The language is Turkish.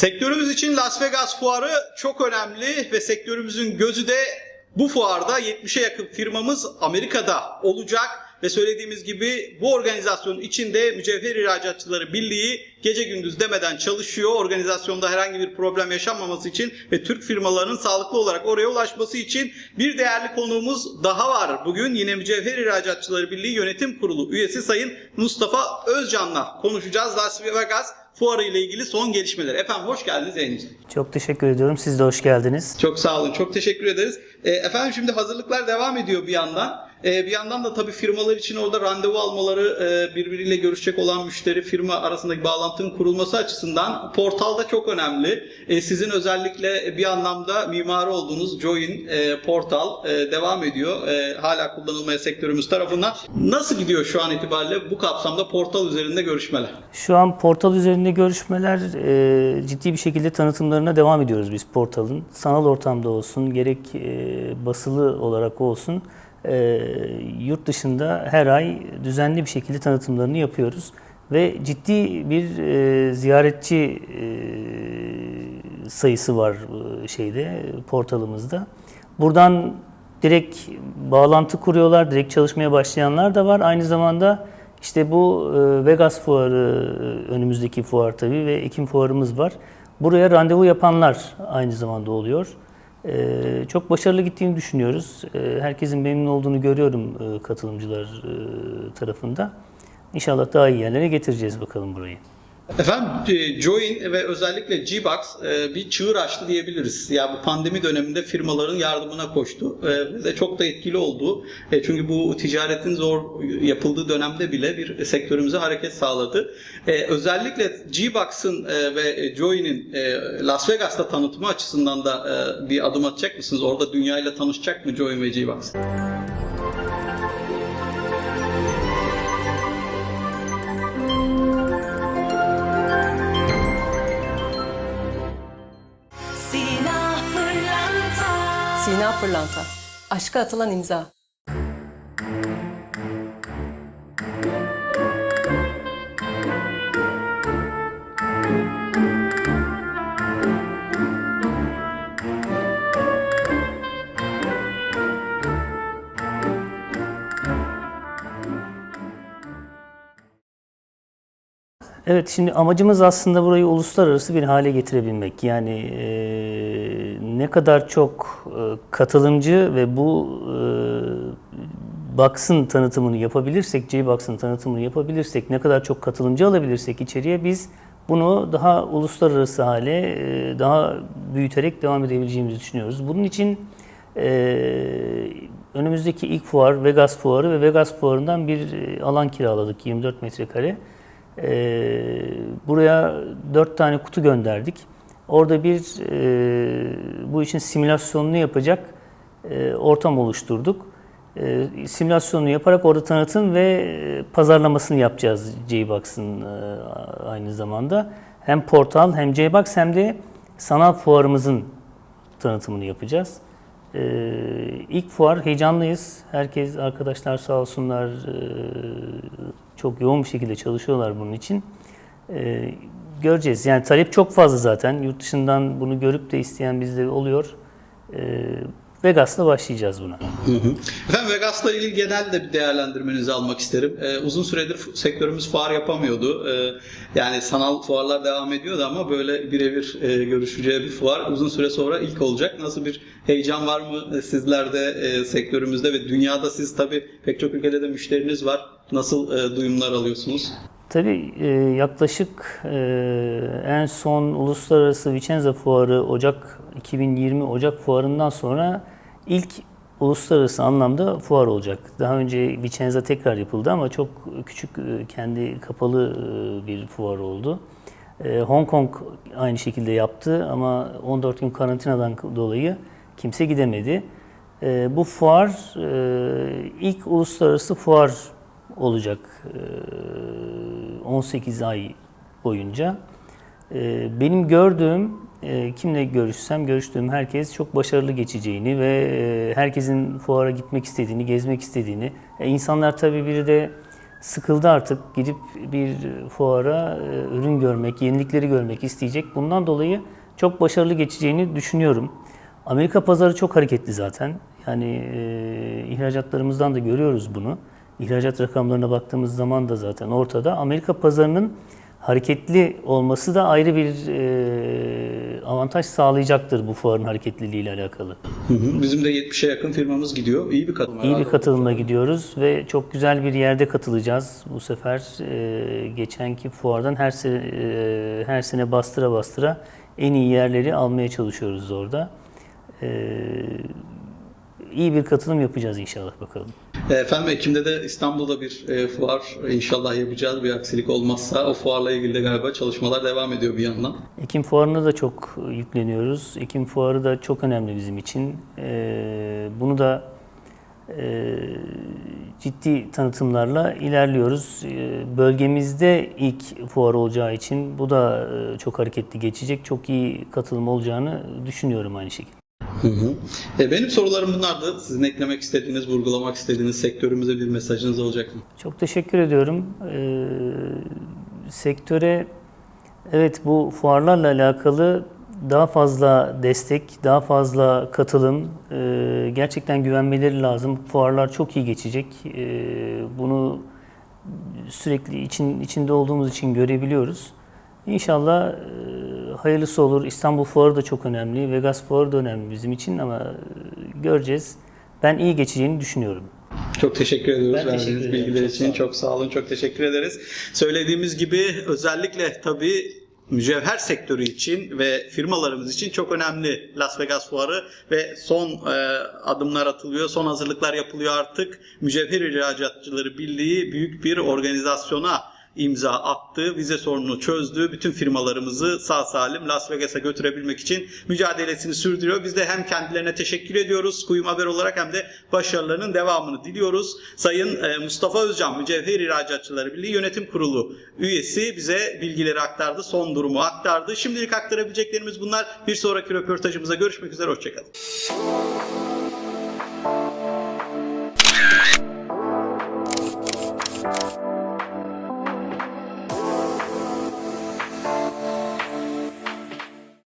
Sektörümüz için Las Vegas fuarı çok önemli ve sektörümüzün gözü de bu fuarda. 70'e yakın firmamız Amerika'da olacak ve söylediğimiz gibi bu organizasyonun içinde Mücevher İhracatçıları Birliği gece gündüz demeden çalışıyor. Organizasyonda herhangi bir problem yaşanmaması için ve Türk firmalarının sağlıklı olarak oraya ulaşması için bir değerli konuğumuz daha var. Bugün yine Mücevher İhracatçıları Birliği Yönetim Kurulu üyesi Sayın Mustafa Özcan'la konuşacağız. Las Vegas fuarı ile ilgili son gelişmeler. Efendim hoş geldiniz yayınımıza. Çok teşekkür ediyorum. Siz de hoş geldiniz. Çok sağ olun. Çok teşekkür ederiz. E, efendim şimdi hazırlıklar devam ediyor bir yandan. E, bir yandan da tabii firmalar için orada randevu almaları, e, birbiriyle görüşecek olan müşteri firma arasındaki bağlantının kurulması açısından portalda çok önemli. E, sizin özellikle bir anlamda mimarı olduğunuz Join e, portal e, devam ediyor. Hala kullanılmaya sektörümüz tarafından. Nasıl gidiyor şu an itibariyle bu kapsamda portal üzerinde görüşmeler? Şu an portal üzerinde görüşmeler ciddi bir şekilde tanıtımlarına devam ediyoruz biz portalın. Sanal ortamda olsun, gerek basılı olarak olsun. E, yurt dışında her ay düzenli bir şekilde tanıtımlarını yapıyoruz. Ve ciddi bir e, ziyaretçi e, sayısı var e, şeyde portalımızda. Buradan direkt bağlantı kuruyorlar, direkt çalışmaya başlayanlar da var. Aynı zamanda işte bu e, Vegas fuarı e, önümüzdeki fuar tabii ve Ekim fuarımız var. Buraya randevu yapanlar aynı zamanda oluyor. E, Çok başarılı gittiğini düşünüyoruz. E, Herkesin memnun olduğunu görüyorum e, katılımcılar e, tarafında. İnşallah daha iyi yerlere getireceğiz bakalım burayı. Efendim e, Join ve özellikle Gbox e, bir çığır açtı diyebiliriz. Ya bu pandemi döneminde firmaların yardımına koştu e, ve çok da etkili oldu. Çünkü bu ticaretin zor yapıldığı dönemde bile bir sektörümüze hareket sağladı. Özellikle Gbox'ın ve Join'in Las Vegas'ta tanıtımı açısından da bir adım atacak mısınız? Orada dünyayla tanışacak mı Join ve Gbox? Sina Pırlanta. Aşka atılan imza. Evet, şimdi amacımız aslında burayı uluslararası bir hale getirebilmek. Yani e, ne kadar çok e, katılımcı ve bu e, Box'ın tanıtımını yapabilirsek, J-Box'ın tanıtımını yapabilirsek, ne kadar çok katılımcı alabilirsek içeriye biz bunu daha uluslararası hale, e, daha büyüterek devam edebileceğimizi düşünüyoruz. Bunun için önümüzdeki ilk fuar Vegas fuarı ve Vegas fuarından bir alan kiraladık 24 metrekare. Buraya dört tane kutu gönderdik. Orada bir e, bu işin simülasyonunu yapacak e, ortam oluşturduk. E, simülasyonunu yaparak orada tanıtım ve e, pazarlamasını yapacağız J-Box'ın e, aynı zamanda. Hem portal hem J-Box hem de sanal fuarımızın tanıtımını yapacağız. Ee, ilk fuar heyecanlıyız. Herkes arkadaşlar sağ olsunlar ee, çok yoğun bir şekilde çalışıyorlar bunun için. Ee, göreceğiz. Yani talep çok fazla zaten. Yurt dışından bunu görüp de isteyen bizleri oluyor. Ee, Vegas'la başlayacağız buna. Efendim Vegas'la ilgili genel de bir değerlendirmenizi almak isterim. Ee, uzun süredir sektörümüz fuar yapamıyordu. Ee, yani sanal fuarlar devam ediyordu ama böyle birebir e, görüşeceği bir fuar uzun süre sonra ilk olacak. Nasıl bir heyecan var mı sizlerde, e, sektörümüzde ve dünyada siz tabii pek çok ülkede de müşteriniz var. Nasıl e, duyumlar alıyorsunuz? Tabii e, yaklaşık e, en son Uluslararası Vicenza Fuarı Ocak 2020 Ocak Fuarı'ndan sonra ilk uluslararası anlamda fuar olacak. Daha önce Vicenza tekrar yapıldı ama çok küçük e, kendi kapalı bir fuar oldu. Hong Kong aynı şekilde yaptı ama 14 gün karantinadan dolayı kimse gidemedi. Bu fuar ilk uluslararası fuar olacak 18 ay boyunca. E, Benim gördüğüm, e, kimle görüşsem, görüştüğüm herkes çok başarılı geçeceğini ve e, herkesin fuara gitmek istediğini, gezmek istediğini. E, İnsanlar tabii biri de sıkıldı artık gidip bir fuara ürün görmek, yenilikleri görmek isteyecek. Bundan dolayı çok başarılı geçeceğini düşünüyorum. Amerika pazarı çok hareketli zaten. Yani ihracatlarımızdan da görüyoruz bunu. İhracat rakamlarına baktığımız zaman da zaten ortada. Amerika pazarının hareketli olması da ayrı bir e, avantaj sağlayacaktır bu fuarın hareketliliği ile alakalı. Bizim de 70'e yakın firmamız gidiyor. İyi bir katılım. İyi bir katılımla gidiyoruz ve çok güzel bir yerde katılacağız. Bu sefer e, geçenki fuardan her sene, e, her sene bastıra bastıra en iyi yerleri almaya çalışıyoruz orada. E, iyi bir katılım yapacağız inşallah bakalım. E, Efendim Ekim'de de İstanbul'da bir e, fuar inşallah yapacağız. Bir aksilik olmazsa o fuarla ilgili de galiba çalışmalar devam ediyor bir yandan. Ekim fuarına da çok yükleniyoruz. Ekim fuarı da çok önemli bizim için. Ee, bunu da e, ciddi tanıtımlarla ilerliyoruz. Ee, bölgemizde ilk fuar olacağı için bu da e, çok hareketli geçecek. Çok iyi katılım olacağını düşünüyorum aynı şekilde. Hı hı. E, benim sorularım bunlardı. Sizin eklemek istediğiniz, vurgulamak istediğiniz sektörümüze bir mesajınız olacak mı? Çok teşekkür ediyorum. Ee, sektöre evet bu fuarlarla alakalı daha fazla destek, daha fazla katılım, e, gerçekten güvenmeleri lazım. Fuarlar çok iyi geçecek. E, bunu sürekli için içinde olduğumuz için görebiliyoruz. İnşallah e, hayırlısı olur. İstanbul Fuarı da çok önemli, Vegas Fuarı da önemli bizim için ama e, göreceğiz. Ben iyi geçeceğini düşünüyorum. Çok teşekkür ediyoruz Ben verdiğiniz teşekkür ederim. bilgiler Çok için. sağ. Çok sağ olun. Çok teşekkür ederiz. Söylediğimiz gibi özellikle tabii mücevher sektörü için ve firmalarımız için çok önemli Las Vegas Fuarı ve son e, adımlar atılıyor, son hazırlıklar yapılıyor artık. Mücevher İhracatçıları Birliği büyük bir organizasyona imza attı, vize sorununu çözdü. Bütün firmalarımızı sağ salim Las Vegas'a götürebilmek için mücadelesini sürdürüyor. Biz de hem kendilerine teşekkür ediyoruz Kuyum Haber olarak hem de başarılarının devamını diliyoruz. Sayın e, Mustafa Özcan Mücevher İhracatçıları Birliği Yönetim Kurulu üyesi bize bilgileri aktardı, son durumu aktardı. Şimdilik aktarabileceklerimiz bunlar. Bir sonraki röportajımıza görüşmek üzere, hoşçakalın.